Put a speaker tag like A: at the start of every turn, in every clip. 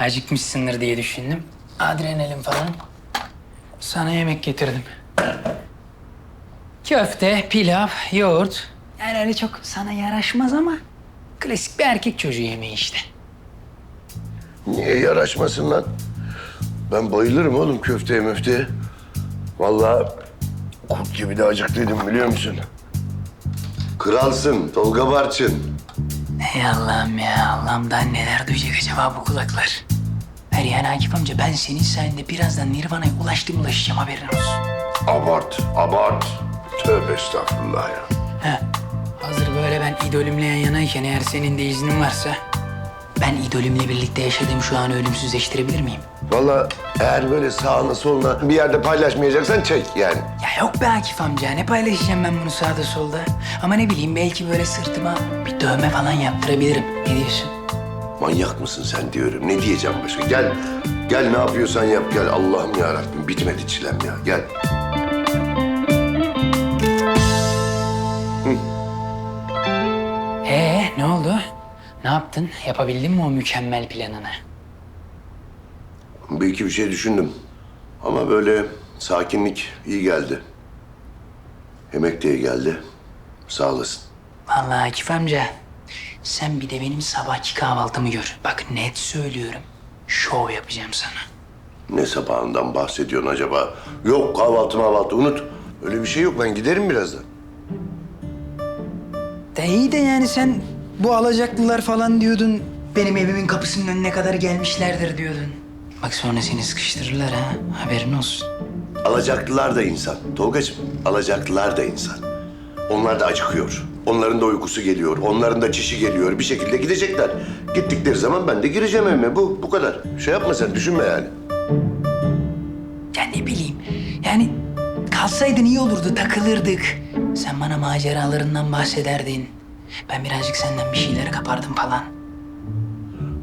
A: Acıkmışsındır diye düşündüm. Adrenalin falan. Sana yemek getirdim. Köfte, pilav, yoğurt. Yani öyle çok sana yaraşmaz ama klasik bir erkek çocuğu yemeği işte.
B: Niye yaraşmasın lan? Ben bayılırım oğlum köfteye möfteye. Vallahi kurt gibi de acıklıydım biliyor musun? Kralsın Tolga Barçın.
A: Ey Allah'ım ya Allah'ım daha neler duyacak acaba bu kulaklar? Her yani Akif amca ben senin sayende birazdan Nirvana'ya ulaştım ulaşacağım haberin olsun.
B: Abart, abart. Tövbe estağfurullah ya.
A: Ha, hazır böyle ben idolümle yan yanayken eğer senin de iznin varsa... ...ben idolümle birlikte yaşadığım şu anı ölümsüzleştirebilir miyim?
B: Vallahi eğer böyle sağına soluna bir yerde paylaşmayacaksan çek yani.
A: Ya yok be Akif amca ne paylaşacağım ben bunu sağda solda? Ama ne bileyim belki böyle sırtıma bir dövme falan yaptırabilirim. Ne diyorsun?
B: Manyak mısın sen diyorum. Ne diyeceğim başka? Gel, gel ne yapıyorsan yap gel. Allah'ım ya Rabbim bitmedi çilem ya. Gel.
A: Ee Ne yaptın? Yapabildin mi o mükemmel planını?
B: Bir iki bir şey düşündüm. Ama böyle sakinlik iyi geldi. Yemek de iyi geldi. Sağ olasın.
A: Vallahi Akif amca sen bir de benim sabahki kahvaltımı gör. Bak net söylüyorum. Şov yapacağım sana.
B: Ne sabahından bahsediyorsun acaba? Yok kahvaltı mahvaltı unut. Öyle bir şey yok. Ben giderim birazdan.
A: De iyi de yani sen bu alacaklılar falan diyordun. Benim evimin kapısının önüne kadar gelmişlerdir diyordun. Bak sonra seni sıkıştırırlar ha. Haberin olsun.
B: Alacaklılar da insan. Tolgacığım, alacaklılar da insan. Onlar da acıkıyor. Onların da uykusu geliyor. Onların da çişi geliyor. Bir şekilde gidecekler. Gittikleri zaman ben de gireceğim evime. Bu, bu kadar. Şey yapma sen, düşünme yani.
A: Ya ne bileyim. Yani kalsaydın iyi olurdu, takılırdık. Sen bana maceralarından bahsederdin. Ben birazcık senden bir şeyleri kapardım falan.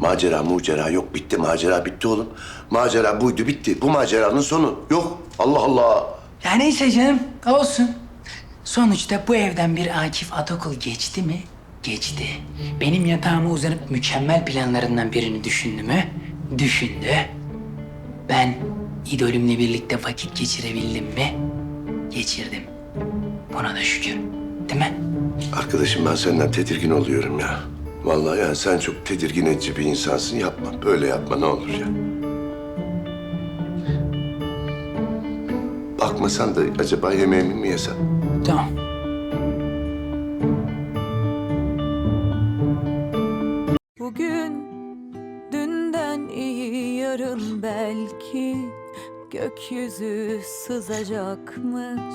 B: Macera mucera yok. Bitti. Macera bitti oğlum. Macera buydu, bitti. Bu maceranın sonu. Yok. Allah Allah.
A: Ya neyse canım, olsun. Sonuçta bu evden bir Akif Atakul geçti mi? Geçti. Benim yatağıma uzanıp mükemmel planlarından birini düşündü mü? Düşündü. Ben idolümle birlikte vakit geçirebildim mi? Geçirdim. Buna da şükür. Değil mi?
B: Arkadaşım ben senden tedirgin oluyorum ya. Vallahi yani sen çok tedirgin edici bir insansın. Yapma. Böyle yapma ne olur ya. Bakmasan da acaba yemeğimi mi yesem?
A: Tamam.
C: Bugün dünden iyi yarın belki gökyüzü sızacakmış